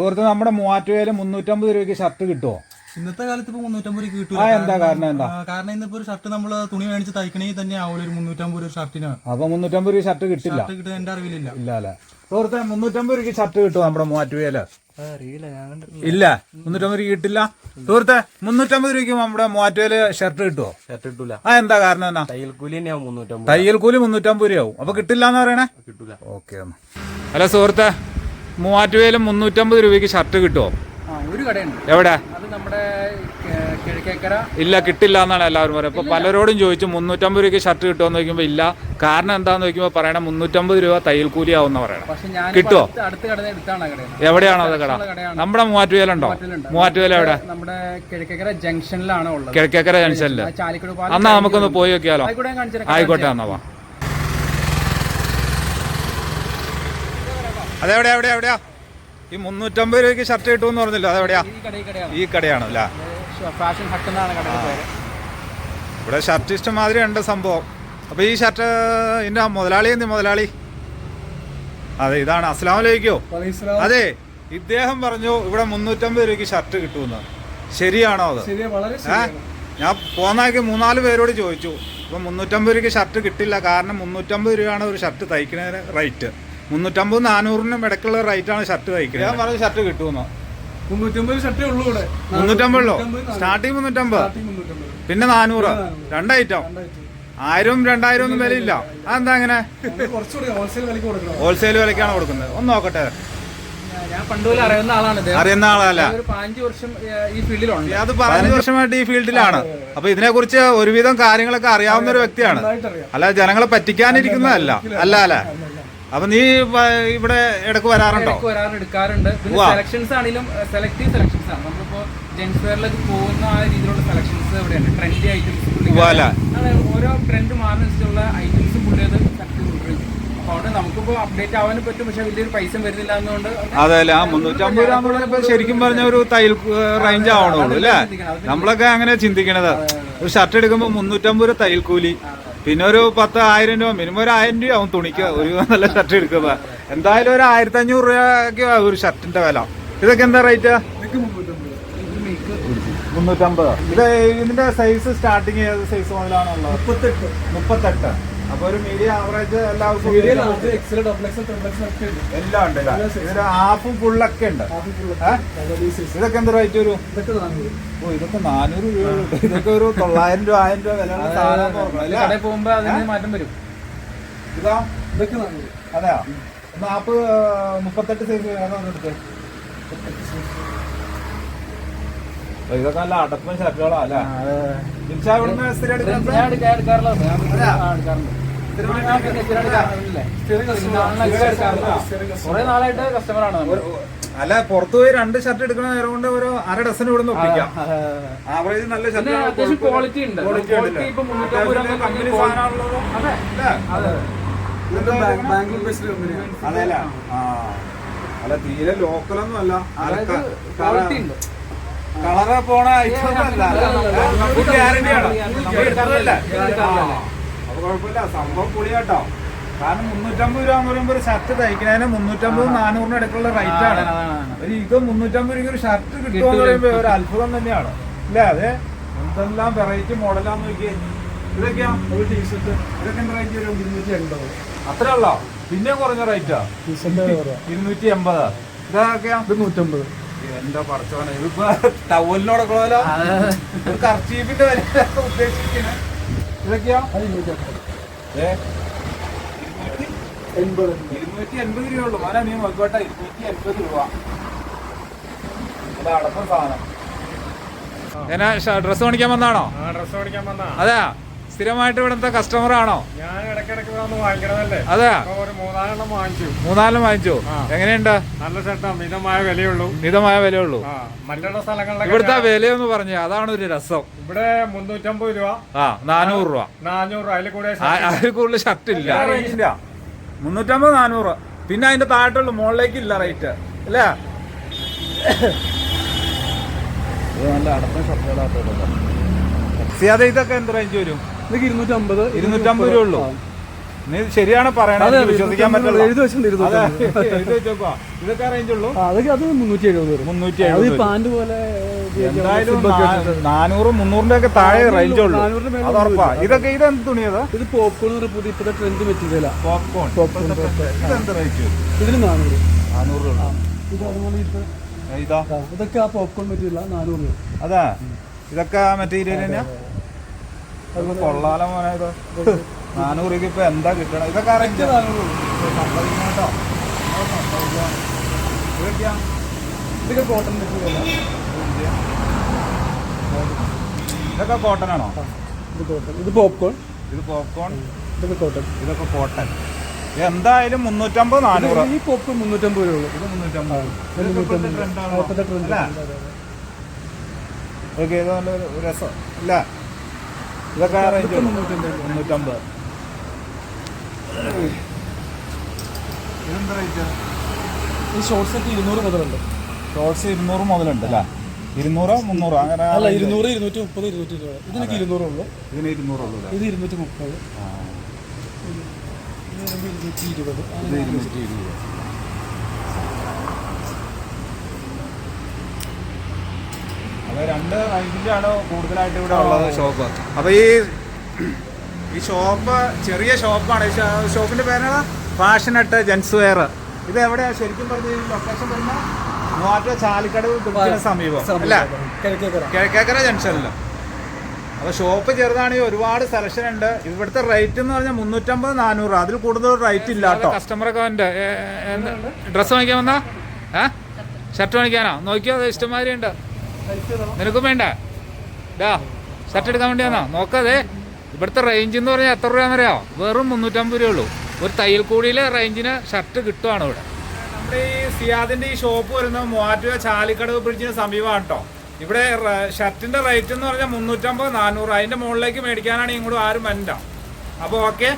സുഹൃത്ത് നമ്മുടെ മൂവാറ്റുവേൽ മുന്നൂറ്റമ്പത് രൂപയ്ക്ക് ഷർട്ട് കിട്ടുമോ ഇന്നത്തെ കാലത്ത് ഇപ്പൊ മുന്നൂറ്റമ്പത് രൂപ കിട്ടൂല. ആ എന്താ കാരണം എന്താ? കാരണം ഇന്നിപ്പോ ഒരു ഷർട്ട് നമ്മൾ തുണി മേടിച്ച് തയ്ക്കണമെങ്കിൽ തന്നെ ആവുള്ള ഒരു മുന്നൂറ്റമ്പത് രൂപ ഷർട്ടിന് അപ്പൊ മുന്നൂറ്റമ്പത് രൂപ ഷർട്ട് കിട്ടില്ല? ഷർട്ട് കിട്ടുന്ന എന്റെ അറിവിലില്ല. ഇല്ല അല്ലെ? സുഹൃത്തെ മുന്നൂറ്റമ്പത് രൂപയ്ക്ക് ഷർട്ട് കിട്ടുമോ നമ്മുടെ ഞാൻ ഇല്ല? മുന്നൂറ്റമ്പത് രൂപ കിട്ടില്ല? സുഹൃത്തെ മുന്നൂറ്റമ്പത് രൂപയ്ക്ക് നമ്മുടെ മൂവാറ്റുപേൽ ഷർട്ട് കിട്ടുമോ ഷർട്ട് കിട്ടൂല. ആ എന്താ കാരണം എന്നാ? തയ്യൽ കൂലി തന്നെയാവും മുന്നൂറ്റമ്പത് തയ്യൽ കൂലി മുന്നൂറ്റമ്പത് രൂപയാവും. അപ്പൊ കിട്ടില്ല എന്ന് പറയണേ? കിട്ടൂല. ഓക്കെ ഹലോ സുഹൃത്തെ. മൂവാറ്റുവേലും മുന്നൂറ്റമ്പത് രൂപയ്ക്ക് ഷർട്ട് കിട്ടുമോ ഒരു കടയുണ്ട്. എവിടെ? ഇല്ല കിട്ടില്ല എന്നാണ് എല്ലാവരും പറയുന്നത്. ഇപ്പൊ പലരോടും ചോദിച്ചു മുന്നൂറ്റമ്പത് രൂപയ്ക്ക് ഷർട്ട് കിട്ടുമോ എന്ന് ചോദിക്കുമ്പോൾ ഇല്ല. കാരണം എന്താന്ന് ചോദിക്കുമ്പോൾ പറയണം മുന്നൂറ്റമ്പത് രൂപ തയ്യൽ കൂലി ആവുന്ന പറയണം കിട്ടുമോ എവിടെയാണോ അത് കട. നമ്മുടെ മൂവാറ്റുവേലുണ്ടോ മൂവാറ്റുവേല എവിടെ? കിഴക്കേക്കര ജംഗ്ഷനിലാണ് കിഴക്കേക്കര ചാലിക്കട് എന്നാ നമുക്കൊന്ന് പോയി നോക്കിയാലോ. ആയിക്കോട്ടെ എന്നാ അതെവിടെയാ എവിടെയാ എവിടെയാ ഈ മുന്നൂറ്റമ്പത് രൂപയ്ക്ക് ഷർട്ട് കിട്ടുമെന്ന് പറഞ്ഞില്ല അതെവിടെയാ? ഈ കട ഈ കടയാണ് അല്ല? ഫാഷൻ ഹട്ട് എന്നാണ് ഇവിടെ ഷർട്ട് ഇഷ്ടം മാതിരി ഉണ്ട് സംഭവം. അപ്പൊ ഈ ഷർട്ട് എന്റെ മുതലാളി എന്ത് മുതലാളി? അതെ ഇതാണ്. അസ്ലാം വലൈക്കോ അതെ ഇദ്ദേഹം പറഞ്ഞു ഇവിടെ മുന്നൂറ്റമ്പത് രൂപയ്ക്ക് ഷർട്ട് കിട്ടുമെന്ന്. ശരിയാണോ അത്? ഏ? ഞാൻ പോന്നാക്കി മൂന്നാൽ പേരോട് ചോദിച്ചു ഇപ്പൊ മുന്നൂറ്റമ്പത് രൂപയ്ക്ക് ഷർട്ട് കിട്ടില്ല കാരണം മുന്നൂറ്റമ്പത് രൂപയാണ് ഒരു ഷർട്ട് തയ്ക്കുന്നതിന് റേറ്റ് മുന്നൂറ്റമ്പത് നാനൂറിനും ഇടയ്ക്കുള്ള റേറ്റാണ് ഷർട്ട് തയ്ക്കുന്നത് ഞാൻ പറഞ്ഞു ഷർട്ട് കിട്ടുമെന്നോ? മുന്നൂറ്റമ്പത് ഷർട്ടേ ഉള്ളൂ ഇവിടെ. മുന്നൂറ്റമ്പതിലോ സ്റ്റാർട്ടിങ് മുന്നൂറ്റമ്പത്. പിന്നെ നാനൂറ്? രണ്ടായിട്ടോ. ആയിരം രണ്ടായിരം ഒന്നും വിലയില്ല. അതെന്താ അങ്ങനെ? ഹോൾസെയിൽ വിലക്കാണ് കൊടുക്കുന്നത്. ഒന്ന് നോക്കട്ടെ. ഞാൻ പണ്ട് പോലെ അറിയുന്ന ആളാണ് അറിയുന്ന ആളല്ല. ഒരു പതിനഞ്ച് വർഷം ഈ ഫീൽഡിലുണ്ട്. അത് പതിനഞ്ച് വർഷമായിട്ട് ഈ ഫീൽഡിലാണ്. അപ്പൊ ഇതിനെ കുറിച്ച് ഒരുവിധം കാര്യങ്ങളൊക്കെ അറിയാവുന്ന ഒരു വ്യക്തിയാണ്. അല്ല ജനങ്ങളെ പറ്റിക്കാനിരിക്കുന്നതല്ല. അല്ല അല്ലേ. അപ്പൊ നീ ഇവിടെ ഇടയ്ക്ക് വരാറുണ്ടോ? വരാറ് എടുക്കാറുണ്ട്. പിന്നെ സെലക്ഷൻസ് ആണെങ്കിലും സെലക്ടീവ് സെലക്ഷൻസ് ആണ്. നമ്മളിപ്പോ ജെൻസ് വെയറിലേക്ക് പോകുന്ന ആ രീതിയിലുള്ള സെലക്ഷൻസ് ഇവിടെയുണ്ട്. ട്രെൻഡി ഐറ്റംസ് ഓരോ ട്രെൻഡ് മാറുന്നതിനുള്ള ഐറ്റംസ് പുള്ളി അത് സെലക്ട് ചെയ്തിട്ടുണ്ട് അപ്പൊ അവിടെ നമുക്കിപ്പോ അപ്ഡേറ്റ് ആവാനും പക്ഷെ വലിയൊരു പൈസ വരുന്നില്ല എന്നുകൊണ്ട് ആ മുന്നൂറ്റമ്പത് രൂപ എന്ന് ശരിക്കും പറഞ്ഞ ഒരു തയ്യൽ റേഞ്ച് ആവണുള്ളൂ അല്ലേ? നമ്മളൊക്കെ അങ്ങനെ ചിന്തിക്കണത്. ഒരു ഷർട്ട് എടുക്കുമ്പോൾ മുന്നൂറ്റമ്പത് രൂപ തയ്യൽ കൂലി പിന്നെ ഒരു പത്ത് ആയിരം രൂപ മിനിമം ഒരു ആയിരം രൂപ ആവും തുണിക്ക്. ഒരു നല്ല ഷർട്ട് എടുക്കുക എന്തായാലും ഒരു ആയിരത്തി അഞ്ഞൂറ് രൂപയൊക്കെ ഒരു ഷർട്ടിന്റെ വില. ഇതൊക്കെ എന്താ റേറ്റ് മുന്നൂറ്റമ്പത്. ഇത് ഇതിന്റെ സൈസ് സ്റ്റാർട്ടിങ് ഏത് സൈസ് മുതലാണോ ഉള്ളത് മുപ്പത്തെട്ട്. മുപ്പത്തെട്ട്. അപ്പൊ ഒരു മീഡിയം ആവറേജ് എല്ലാ ഉണ്ട് എല്ലാം ഉണ്ട് ഇല്ലേ? ഇതിന്റെ ഹാഫും ഫുള്ളൊക്കെ ഉണ്ട്. ഏ? ഇതൊക്കെ എന്ത് റേറ്റ് വരും? ഓ ഇതൊക്കെ നാനൂറ് രൂപ. ഇതൊക്കെ ഒരു തൊള്ളായിരം രൂപ ആയിരം രൂപ വില സാധനം പോകുമ്പോ അതിന് മാറ്റം വരും. ഇതാ? ഇതൊക്കെ അതെയാ? നാപ്പ് മുപ്പത്തെട്ട് സൈസ് എടുത്ത്. ഇതൊക്കെ നല്ല അടപ്പും ഷർട്ടുകളാ അല്ലേ? ഇൻഷാ ഇവിടുന്ന് സ്ഥിരം എടുക്കുന്നത് കുറേ നാളായിട്ട് കസ്റ്റമർ ആണ് അല്ല പുറത്തു പോയി രണ്ട് ഷർട്ട് എടുക്കണ നേരം കൊണ്ട് ഒരു അര ഡസൻ ഇവിടെ ഒപ്പിക്കാം. ആവറേജ് നല്ല അത്യാവശ്യം ക്വാളിറ്റി ഉണ്ട്. കമ്പനി സാധനമാണുള്ളത്. അതെ. അതെ. ഇതൊക്കെ ബാംഗ്ലൂർ ബേസ്ഡ് കമ്പനിയാണ് അതെല്ല ആ? അല്ല? തീരെ ലോക്കലൊന്നും അല്ല. അതായത് ക്വാളിറ്റി ഉണ്ട്. കളറ് പോണ ഐറ്റം അല്ല. ഗ്യാരണ്ടിയാണ് കുഴപ്പമില്ല. സംഭവം പൊളിയാട്ടോ. കാരണം മുന്നൂറ്റമ്പത് രൂപ എന്ന് പറയുമ്പോൾ ഒരു ഷർട്ട് തയ്ക്കുന്നതിന് മുന്നൂറ്റമ്പത് നാനൂറിന് ഇടയ്ക്കുള്ള റേറ്റ് ആണ്. ഒരു ഇത് മുന്നൂറ്റമ്പത് രൂപ ഒരു ഷർട്ട് കിട്ടുമെന്ന് പറയുമ്പോൾ ഒരു അത്ഭുതം തന്നെയാണ്. അല്ലേ? അതെ? എന്തെല്ലാം വെറൈറ്റി മോഡലാന്ന് നോക്കിയേ. ഇതൊക്കെയാ? ഒരു ടീഷർട്ട് ഇതൊക്കെ എന്താ റേറ്റ് വരും? ഇരുന്നൂറ്റി എൺപത് അത്രേ ഉള്ളോ? പിന്നെ കുറഞ്ഞ റേറ്റാ ഇരുന്നൂറ്റി എൺപത് ഇതൊക്കെയാ ഇത് നൂറ്റമ്പത്. എന്താ പറച്ചോനെ ഇതിപ്പോ ടവലിനോടൊക്കെ ഒരു കർച്ചീഫിന്റെ വരെ ഉദ്ദേശിക്കുന്നത്? ഇതൊക്കെയാ അത് ഇരുന്നൂറ്റി അമ്പത് ഏ, എൺപത്. ഇരുന്നൂറ്റി എൺപത് രൂപ ഉള്ളു മോനെ നീ നോക്കോട്ടെ ഇരുന്നൂറ്റി എൺപത് രൂപ. ഇത് അടപ്പം സാധനം. എന്നാ ഡ്രസ് മേടിക്കാൻ വന്നാണോ? ആ ഡ്രസ് മേടിക്കാൻ വന്നാ. അതെ സ്ഥിരമായിട്ട് ഇവിടുത്തെ കസ്റ്റമർ ആണോ? ഞാൻ ഇടയ്ക്കിടയ്ക്ക് വന്ന് വാങ്ങിക്കണതല്ലേ? അതെ. അപ്പൊ ഒരു മൂന്നാലെണ്ണം വാങ്ങിച്ചു. മൂന്നാലും വാങ്ങിച്ചു. എങ്ങനെയുണ്ട്? നല്ല ചേട്ടാ മിതമായ വിലയുള്ളൂ. മിതമായ വിലയുള്ളൂ. മറ്റുള്ള സ്ഥലങ്ങളിലൊക്കെ ഇവിടുത്തെ വിലയെന്ന് പറഞ്ഞു. അതാണ് ഒരു രസം. ഇവിടെ മുന്നൂറ്റമ്പത് രൂപ. ആ നാനൂറ് രൂപ. നാനൂറ് രൂപ. അതിൽ കൂടെ അതിൽ കൂടുതൽ ഷർട്ട് ഇല്ല. മുന്നൂറ്റമ്പത് നാനൂറ്. പിന്നെ അതിന്റെ താഴത്തുള്ളൂ മുകളിലേക്ക് ഇല്ല റേറ്റ് അല്ലേ? നല്ല അടപ്പം ഷർട്ടുകളാട്ടോ സിയാദ ഇതൊക്കെ എന്ത് റേഞ്ച് വരും? ഇരുന്നൂറ്റമ്പത് രൂപ ഉള്ളൂ. നീ ശരിയാണ് പറയണത് വിശ്വസിക്കാൻ പറ്റില്ല. എഴുതി. ഇതൊക്കെ റേഞ്ച് ഉള്ളൂ. അതൊക്കെ അത് മുന്നൂറ്റി എഴുപത് വരും മുന്നൂറ്റി അത് എഴുപത് പാന്റ് പോലെ എന്തായാലും നാനൂറ് മുന്നൂറിന്റെ ഒക്കെ താഴെ റേഞ്ച് ഉള്ളൂ. അത് ഉറപ്പാ. ഇതൊക്കെ ഇതെന്ത് തുണിയതാ ഇത്? പോപ്കോൺ പുതിയ ഇപ്പോഴത്തെ ട്രെൻഡ് മെറ്റീരിയലാ പോപ്കോൺ പോപ്കോൺ ഇതെന്ത് റേറ്റ് ഇതിന് നാനൂറ്. നാനൂറ് രൂപ. ഇത് അതുപോലെ ഇതാ. ഇതൊക്കെ ആ പോപ്കോൺ മെറ്റീരിയലാ നാനൂറ് രൂപ. അതാ. ഇതൊക്കെ മെറ്റീരിയൽ തന്നെയാ? കൊള്ളാലോ മോനെ ഇത്. നാനൂറ് രൂപയ്ക്ക് ഇപ്പൊ എന്താ കിട്ടണം? ഇതൊക്കെ ഇതൊക്കെ കോട്ടൺ ഇതൊക്കെ കോട്ടൺ ആണോ? ഇത് കോട്ടൺ ഇത് പോപ്കോൺ ഇത് പോപ്കോൺ ഇതൊക്കെ കോട്ടൺ ഇതൊക്കെ കോട്ടൺ എന്തായാലും മുന്നൂറ്റമ്പത് നാനൂറ്. ഈ പോപ്പ് മുന്നൂറ്റമ്പത് രൂപ ഇത് മുന്നൂറ്റമ്പത്. അല്ലേ? ഓക്കെ ഇത് നല്ലൊരു രസം. ഇല്ല. ഇതൊക്കെ റേഞ്ച് മുന്നൂറ്റമ്പത് ഇതെന്താ റേറ്റ് ഈ ഷോർട്സ് ഒക്കെ ഇരുന്നൂറ് മുതലുണ്ട്. ഷോർട്സ് ഇരുന്നൂറ് മുതലുണ്ട് അല്ലേ? ഇരുന്നൂറോ മുന്നൂറോ? അങ്ങനെ അല്ല ഇരുന്നൂറ് ഇരുന്നൂറ്റി മുപ്പത് ഇരുന്നൂറ്റി ഇരുപത്. ഇതിനൊക്കെ ഇരുന്നൂറ് ഉള്ളൂ. ഇതിന് ഇരുന്നൂറുള്ളൂ ഇത് ഇരുന്നൂറ്റി മുപ്പത്. ഇത് ഇരുന്നൂറ്റി ഇരുപത്. ഇരുന്നൂറ്റി ഇരുപത്. രണ്ട് റേഞ്ചിലാണ് കൂടുതലായിട്ട് ഇവിടെ ഉള്ളത്. ഷോപ്പ് അപ്പൊ ഈ ഈ ഷോപ്പ് ചെറിയ ഷോപ്പാണ് ഷോപ്പിന്റെ പേരാണ് ഫാഷൻ അട്ട് ജെൻസ് വെയർ ഇത് എവിടെയാ? ശരിക്കും പറഞ്ഞ ലൊക്കേഷൻ വരുന്ന മൂവാറ്റ ചാലിക്കടവ് സമീപം അല്ല? കിഴക്കേക്കര. ജംഗ്ഷനിൽ അപ്പോൾ ഷോപ്പ് ചെറുതാണെങ്കിൽ ഒരുപാട് സെലക്ഷൻ ഉണ്ട്. ഇവിടുത്തെ റേറ്റ് എന്ന് പറഞ്ഞാൽ മുന്നൂറ്റമ്പത് നാനൂറ്. അതിൽ കൂടുതൽ റേറ്റ് ഇല്ല കേട്ടോ. കസ്റ്റമറൊക്കെ ഉണ്ട് ഡ്രസ്സ് വാങ്ങിക്കാൻ വന്നാ? ഏ? ഷർട്ട് വാങ്ങിക്കാനോ? നോക്കിയോ? അത് ഇഷ്ടംമാരി ഉണ്ട്. നിനക്കും വേണ്ട. ഡാ ഷർട്ട് എടുക്കാൻ വേണ്ടി വന്നോ? നോക്കാതെ. ഇവിടുത്തെ റേഞ്ച് എന്ന് പറഞ്ഞാൽ എത്ര രൂപയാണെന്നറിയോ? വെറും മുന്നൂറ്റമ്പത് രൂപ ഉള്ളൂ. ഒരു തയ്യൽ കൂടിയിലെ റേഞ്ചിന് ഷർട്ട് കിട്ടുവാണ് ഇവിടെ. നമ്മുടെ ഈ സിയാദിന്റെ ഈ ഷോപ്പ് വരുന്ന മൂവാറ്റുപുഴ ചാലിക്കടവ് ബ്രിഡ്ജിന് സമീപമാണ് ഇവിടെ ഷർട്ടിന്റെ റേറ്റ് എന്ന് പറഞ്ഞാൽ മുന്നൂറ്റമ്പത് നാനൂറ്. അതിന്റെ മുകളിലേക്ക് മേടിക്കാനാണ് ഇങ്ങോട്ട് ആരും വരണ്ട. അപ്പോൾ ഓക്കെ